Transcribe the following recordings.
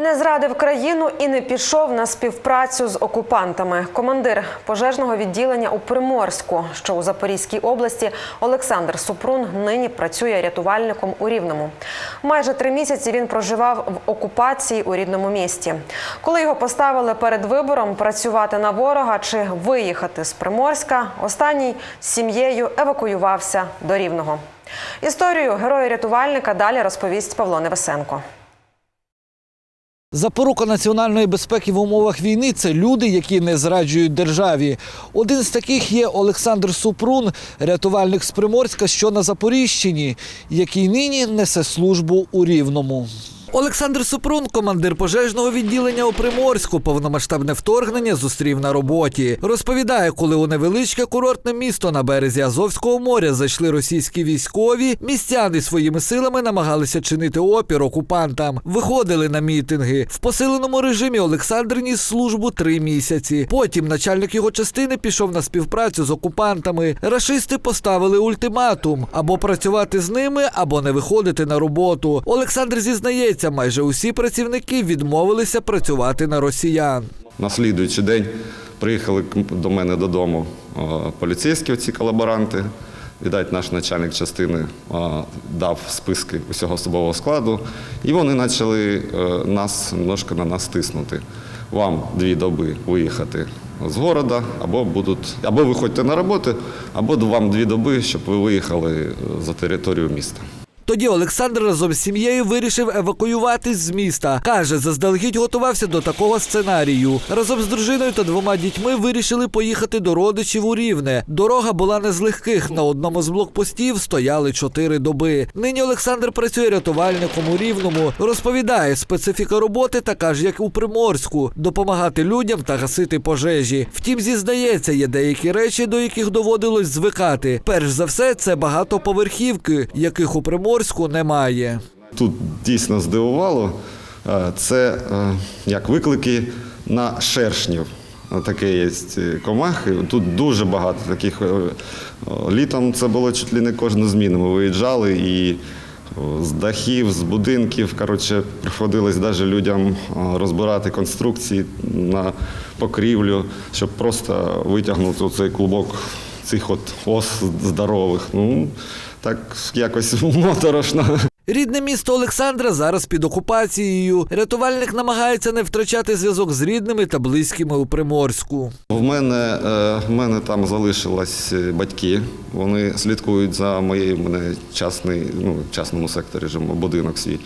Не зрадив країну і не пішов на співпрацю з окупантами. Командир пожежного відділення у Приморську, що у Запорізькій області, Олександр Супрун нині працює рятувальником у Рівному. Майже три місяці він проживав в окупації у рідному місті. Коли його поставили перед вибором працювати на ворога чи виїхати з Приморська, останній з сім'єю евакуювався до Рівного. Історію героя рятувальника далі розповість Павло Невесенко. Запорука національної безпеки в умовах війни це люди, які не зраджують державі. Один з таких є Олександр Супрун, рятувальник з Приморська, що на Запоріжчині, який нині несе службу у Рівному. Олександр Супрун, командир пожежного відділення у Приморську, повномасштабне вторгнення зустрів на роботі. Розповідає, коли у невеличке курортне місто на березі Азовського моря зайшли російські військові, містяни своїми силами намагалися чинити опір окупантам, виходили на мітинги. В посиленому режимі Олександр ніс службу три місяці. Потім начальник його частини пішов на співпрацю з окупантами. Рашисти поставили ультиматум або працювати з ними, або не виходити на роботу. Олександр зізнається, майже усі працівники відмовилися працювати на росіян. На слідуючий день приїхали до мене додому поліцейські ці колаборанти. Відать, наш начальник частини дав списки усього особового складу, і вони почали е, нас немножко на нас тиснути. Вам дві доби виїхати з города, або будуть, або виходьте на роботу, або вам дві доби, щоб ви виїхали е, за територію міста. Тоді Олександр разом з сім'єю вирішив евакуюватись з міста. Каже, заздалегідь готувався до такого сценарію. Разом з дружиною та двома дітьми вирішили поїхати до родичів у Рівне. Дорога була не з легких. На одному з блокпостів стояли чотири доби. Нині Олександр працює рятувальником у Рівному. Розповідає, специфіка роботи така ж, як у Приморську допомагати людям та гасити пожежі. Втім, зізнається, є деякі речі, до яких доводилось звикати. Перш за все, це багатоповерхівки, яких у Приморську немає. Тут дійсно здивувало. е, Це е, як виклики на шершнів. Таке є комахи. Тут дуже багато таких. е, Літом це було чуть ли не кожну зміну. Ми виїжджали і з дахів, з будинків. Коротше, приходилось навіть людям розбирати конструкції на покрівлю, щоб просто витягнути цей клубок цих от ос здорових. Ну, так якось моторошно. Рідне місто Олександра зараз під окупацією. Рятувальник намагається не втрачати зв'язок з рідними та близькими у Приморську. В мене, е, в мене там залишились е, батьки. Вони слідкують за моєю мене частний, ну, частному секторі будинок свій.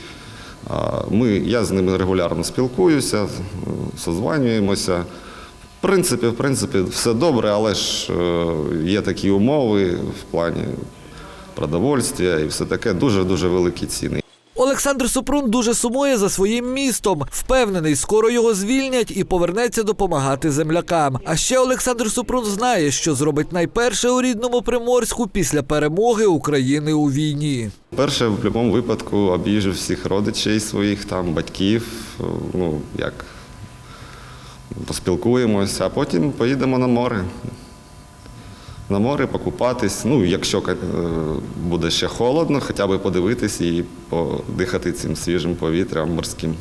Ми, я з ними регулярно спілкуюся, созванюємося. В принципі, в принципі, все добре, але ж е, є такі умови в плані продовольствя і все таке. Дуже дуже великі ціни. Олександр Супрун дуже сумує за своїм містом. Впевнений, скоро його звільнять і повернеться допомагати землякам. А ще Олександр Супрун знає, що зробить найперше у рідному Приморську після перемоги України у війні. Перше, в будь-якому випадку об'їжджу всіх родичей своїх, там, батьків, ну, як поспілкуємося, а потім поїдемо на море. На море покупатись. Ну, якщо е, буде ще холодно, хоча б подивитись і подихати цим свіжим повітрям морським.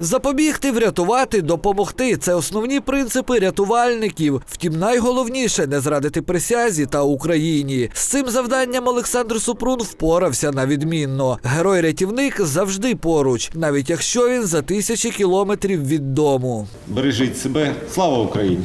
Запобігти, врятувати, допомогти це основні принципи рятувальників. Втім, найголовніше не зрадити присязі та Україні. З цим завданням Олександр Супрун впорався на відмінно. Герой-рятівник завжди поруч, навіть якщо він за тисячі кілометрів від дому. Бережіть себе, слава Україні!